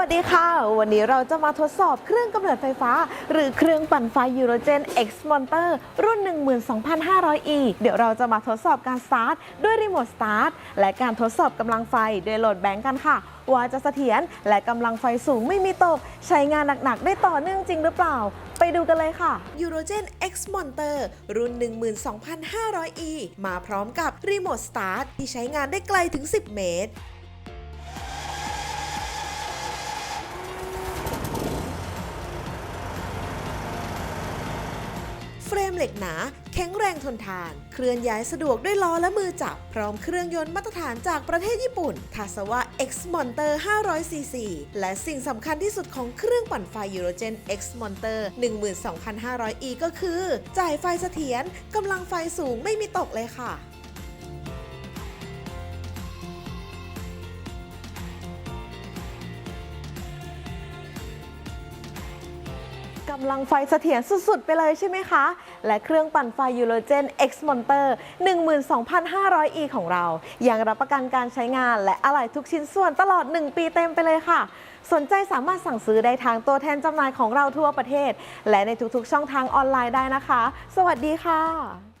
วัสดีค่ะ วันนี้เราจะมาทดสอบเครื่องกำเนิดไฟฟ้า หรือเครื่องปั่นไฟยูโรเจน X Monter รุ่น 12,500E เดี๋ยวเราจะมาทดสอบการสตาร์ทด้วยรีโมทสตาร์ทและการทดสอบกำลังไฟด้วยโหลดแบงก์กันค่ะ ว่าจะเสถียรและกำลังไฟสูงไม่มีตก ใช้งานหนักๆ ได้ต่อเนื่องจริงหรือเปล่า ไปดูกันเลยค่ะ Eurogen X Monter รุ่น 12,500E มาพร้อมกับรีโมทสตาร์ทที่ใช้งานได้ไกลถึง 10 เมตร เฟรมเหล็กหนา แข็งแรงทนทาน เคลื่อนย้ายสะดวกด้วยล้อและมือจับ พร้อมเครื่องยนต์มาตรฐานจากประเทศญี่ปุ่นทาสวะ X Monter 500cc และสิ่งสำคัญที่สุดของเครื่องปั่นไฟ Eurogen X Monter 12,500e ก็คือ จ่ายไฟเสถียรกำลังไฟสูงไม่มีตกเลยค่ะ กำลังไฟเสถียรสุดๆ ไปเลยใช่ไหมคะ และเครื่องปั่นไฟยูโรเจน X Monter 12,500e ของเรา ยังรับประกันการใช้งานและอะไหล่ทุกชิ้นส่วนตลอด 1 ปีเต็มไปเลยค่ะ สนใจสามารถสั่งซื้อได้ทางตัวแทนจำหน่ายของเราทั่วประเทศ และในทุกๆ ช่องทางออนไลน์ได้นะคะ สวัสดีค่ะ